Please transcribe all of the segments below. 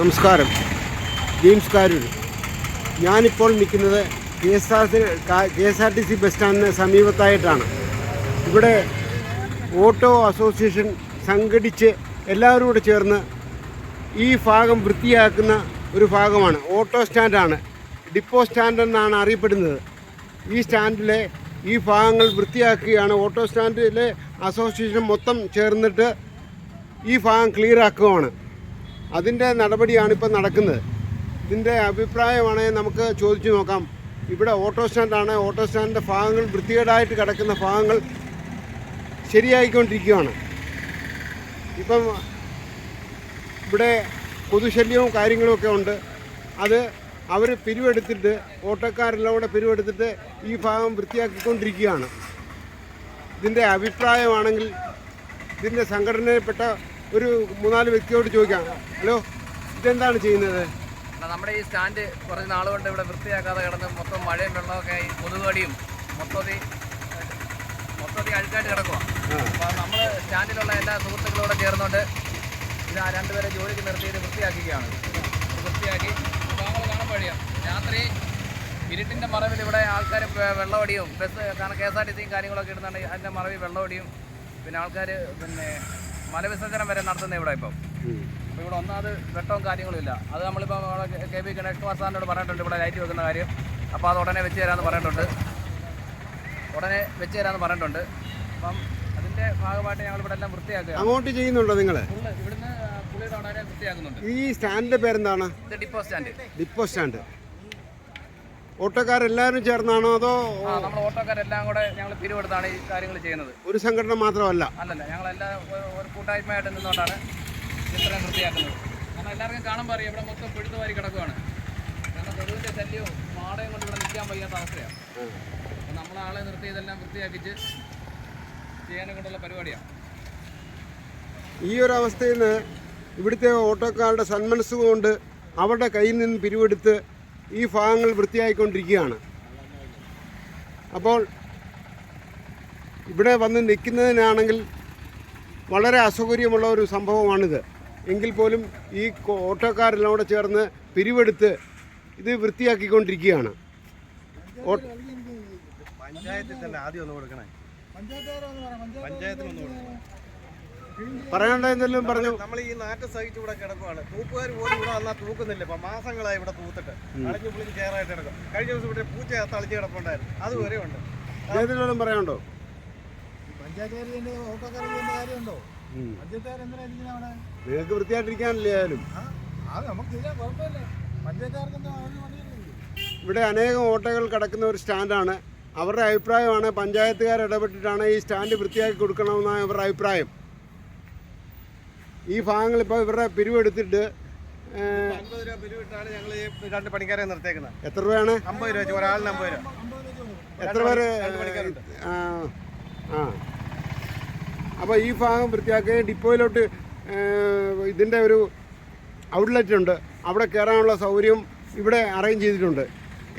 നമസ്കാരം. ജെയിംസ് കാരൂർ. ഞാനിപ്പോൾ നിൽക്കുന്നത് K S R K S R T C bus സ്റ്റാൻഡിന് സമീപത്തായിട്ടാണ്. ഇവിടെ ഓട്ടോ അസോസിയേഷൻ സംഘടിച്ച് എല്ലാവരും കൂടെ ചേർന്ന് ഈ ഭാഗം വൃത്തിയാക്കുന്ന ഒരു ഭാഗമാണ്. ഓട്ടോ സ്റ്റാൻഡാണ്. ഡിപ്പോ സ്റ്റാൻഡ് എന്നാണ് അറിയപ്പെടുന്നത്. ഈ സ്റ്റാൻഡിലെ ഈ ഭാഗങ്ങൾ വൃത്തിയാക്കുകയാണ്. ഓട്ടോ സ്റ്റാൻഡിലെ അസോസിയേഷൻ മൊത്തം ചേർന്നിട്ട് ഈ ഭാഗം ക്ലിയർ ആക്കുകയാണ്. അതിന്റെ നടപടിയാണ് ഇപ്പം നടക്കുന്നത്. ഇതിന്റെ അഭിപ്രായമാണെങ്കിൽ നമുക്ക് ചോദിച്ചു നോക്കാം. ഇവിടെ ഓട്ടോ സ്റ്റാൻഡാണ്. ഓട്ടോ സ്റ്റാൻഡിന്റെ ഭാഗങ്ങൾ വൃത്തികേടായിട്ട് കിടക്കുന്ന ഭാഗങ്ങൾ ശരിയായിക്കൊണ്ടിരിക്കുകയാണ്. ഇപ്പം ഇവിടെ പൊതുശല്യവും കാര്യങ്ങളുമൊക്കെ ഉണ്ട്. അത് അവർ പിരിവെടുത്തിട്ട് ഓട്ടോക്കാരെല്ലാം കൂടെ പിരിവെടുത്തിട്ട് ഈ ഭാഗം വൃത്തിയാക്കിക്കൊണ്ടിരിക്കുകയാണ്. ഇതിന്റെ അഭിപ്രായമാണെങ്കിൽ ഇതിന്റെ സംഘടനയിൽപ്പെട്ട ഒരു മൂന്നാൽ വ്യക്തിയോട് ചോദിക്കാം. ഹലോ ഇതെന്താണ് ചെയ്യുന്നത്? നമ്മുടെ ഈ സ്റ്റാൻഡ് കുറച്ച് നാൾ കൊണ്ട് ഇവിടെ വൃത്തിയാക്കാതെ കിടന്ന് മൊത്തം മഴയും വെള്ളമൊക്കെ ആയി കൊതുകടിയും മൊത്തത്തിൽ മൊത്തത്തിൽ അഴുക്കായിട്ട് കിടക്കുക അപ്പോൾ നമ്മൾ സ്റ്റാൻഡിലുള്ള എല്ലാ സുഹൃത്തുക്കളോടെ ചേർന്നുകൊണ്ട് ഇത് ആ രണ്ടുപേരെ ജോലിക്ക് നിർത്തിയിട്ട് വൃത്തിയാക്കുകയാണ് വൃത്തിയാക്കി കാണാൻ കാണുമ്പോഴിയാം രാത്രി ഇരുട്ടിന്റെ മറവിൽ ഇവിടെ ആൾക്കാർ വെള്ളമടിയും ബസ് കാരണം കെ എസ് ആർ ടി സിയും കാര്യങ്ങളൊക്കെ ഇടുന്നുണ്ട്. അതിന്റെ മറവിൽ വെള്ളമടിയും പിന്നെ ആൾക്കാർ പിന്നെ മലവിസർജനം വരെ നടത്തുന്നത് ഇവിടെ ഇപ്പം. അപ്പോൾ ഇവിടെ ഒന്നാമത് വെട്ടവും കാര്യങ്ങളും ഇല്ല. അത് നമ്മളിപ്പോൾ കെ പി ഗണേഷ് കുമാർ സാറിനോട് പറഞ്ഞിട്ടുണ്ട് ഇവിടെ ലൈറ്റ് വെക്കുന്ന കാര്യം. അപ്പോൾ അത് ഉടനെ വെച്ച് തരാമെന്ന് പറഞ്ഞിട്ടുണ്ട്. ഉടനെ വെച്ച് തരാമെന്ന് പറഞ്ഞിട്ടുണ്ട്. അപ്പം അതിന്റെ ഭാഗമായിട്ട് ഞങ്ങൾ ഇവിടെ എല്ലാം വൃത്തിയാക്കുക അങ്ങോട്ട് ചെയ്യുന്നുണ്ടോ നിങ്ങൾ ഇവിടുന്ന് പുള്ളിയുടെ ഉടനെ വൃത്തിയാക്കുന്നുണ്ട്. ഈ സ്റ്റാൻഡിന്റെ പേരെന്താണ്? Depot stand. Depot stand. ഓട്ടോക്കാരെല്ലാവരും ചേർന്നാണോ അതോ ആ നമ്മൾ ഓട്ടോക്കാരെല്ലാം കൂടെ ഞങ്ങൾ പിരിവെടുത്താണ് ഈ കാര്യങ്ങൾ ചെയ്യുന്നത്. ഒരു സംഘടന മാത്രമല്ല? അല്ലല്ല ഞങ്ങളെല്ലാം ഒരു- ഒരു കൂട്ടായ്മയായിട്ട് നിന്നുകൊണ്ടാണ് ഇത്രയും വൃത്തിയാക്കുന്നത്. കാരണം എല്ലാവർക്കും കാണുമ്പോൾ അറിയാം ഇവിടെ മൊത്തം പിഴുതു വാരി കിടക്കുകയാണ് കാരണം കൊതുവിന്റെ ശല്യവും മാടയും കൊണ്ട് ഇവിടെ നിൽക്കാൻ വയ്യാത്ത അവസ്ഥയാണ് അപ്പോൾ ആളെ നിർത്തി ഇതെല്ലാം വൃത്തിയാക്കിച്ച് ചെയ്യാനെ കൊണ്ടുള്ള പരിപാടിയാണ് ഈ ഒരു അവസ്ഥയിൽ നിന്ന് ഇവിടുത്തെ ഓട്ടോക്കാരുടെ സന്മനസ് കൊണ്ട് അവരുടെ കയ്യിൽ നിന്ന് പിരിവെടുത്ത് ഈ ഭാഗങ്ങൾ വൃത്തിയായിക്കൊണ്ടിരിക്കുകയാണ്. അപ്പോൾ ഇവിടെ വന്ന് നിൽക്കുന്നതിനാണെങ്കിൽ വളരെ അസൗകര്യമുള്ള ഒരു സംഭവമാണിത്. എങ്കിൽ പോലും ഈ ഓട്ടോക്കാരെല്ലാം ചേർന്ന് പിരിവെടുത്ത് ഇത് വൃത്തിയാക്കിക്കൊണ്ടിരിക്കുകയാണ്. പഞ്ചായത്തിൽ തന്നെ ആദ്യം ഒന്ന് കൊടുക്കണേ. പഞ്ചായത്തിൽ ഒന്ന് കൊടുക്കണം. പറയേണ്ട എന്തെങ്കിലും പറഞ്ഞു. നമ്മൾ ഈ നാട്ട് സഹിച്ച് ഇവിടെ കിടക്കുവാണ്. തൂപ്പുകാർ പോലും ഇവിടെ വന്നാൽ തൂക്കുന്നില്ല. ഇപ്പൊ മാസങ്ങളായി ഇവിടെ തൂത്തിട്ട്. അളിഞ്ഞു പുളിഞ്ഞ് ചേറായിട്ട് കിടക്കും. കഴിഞ്ഞ ദിവസം ഇവിടെ പൂച്ച തളിച്ച് കിടപ്പുണ്ടായിരുന്നു. അതുവരെ ഉണ്ട്. ഏതെങ്കിലും പറയാനുണ്ടോ? കാര്യമുണ്ടോ? അവിടെ? നിങ്ങൾക്ക് വൃത്തിയായിട്ടിരിക്കാനല്ലേ ആയാലും. ആ അത് നമുക്ക് ചെയ്യാൻ കുഴപ്പമില്ല. പഞ്ചായത്തുകാർക്ക് എന്താ അവർ ഇവിടെ അനേകം ഓട്ടോകൾ കിടക്കുന്ന ഒരു സ്റ്റാൻഡാണ്. അവരുടെ അഭിപ്രായമാണ് പഞ്ചായത്തുകാർ ഇടപെട്ടിട്ടാണ് ഈ സ്റ്റാൻഡ് വൃത്തിയാക്കി കൊടുക്കണമെന്നാണ് അവരുടെ അഭിപ്രായം. ഈ ഭാഗങ്ങൾ ഇപ്പോൾ ഇവരുടെ പിരിവെടുത്തിട്ട് ഏഹ്, അൻപത് രൂപ പിരിവിട്ടാണ് ഞങ്ങൾ ഈ രണ്ട് പണിക്കാരെ നിർത്തേക്കുന്നത്. എത്ര രൂപയാണ്? അമ്പത് രൂപ വെച്ച് ഒരാളിന് അമ്പത് രൂപ. എത്ര പേര്? ആ ആ. അപ്പോൾ ഈ ഭാഗം വൃത്തിയാക്കി ഡിപ്പോയിലോട്ട് ഇതിന്റെ ഇതിന്റെ ഒരു ഔട്ട്ലെറ്റ് ഉണ്ട്. അവിടെ കയറാനുള്ള സൗകര്യം ഇവിടെ അറേഞ്ച് ചെയ്തിട്ടുണ്ട്.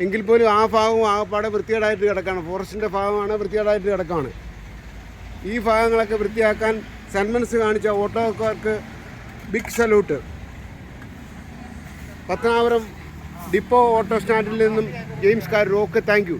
എങ്കിൽ പോലും ആ ഭാഗവും ആകപ്പാടെ വൃത്തികേടായിട്ട് കിടക്കാണ്. ഫോറസ്റ്റിന്റെ ഭാഗമാണ് വൃത്തികേടായിട്ട് കിടക്കാണ്. ഈ ഭാഗങ്ങളൊക്കെ വൃത്തിയാക്കാൻ സന്മനസ് കാണിച്ച ഓട്ടോക്കാർക്ക് big salute Pathanapuram depot auto സ്റ്റാൻഡിൽ നിന്നും ജെയിംസ് കാർ ഓക്കെ താങ്ക്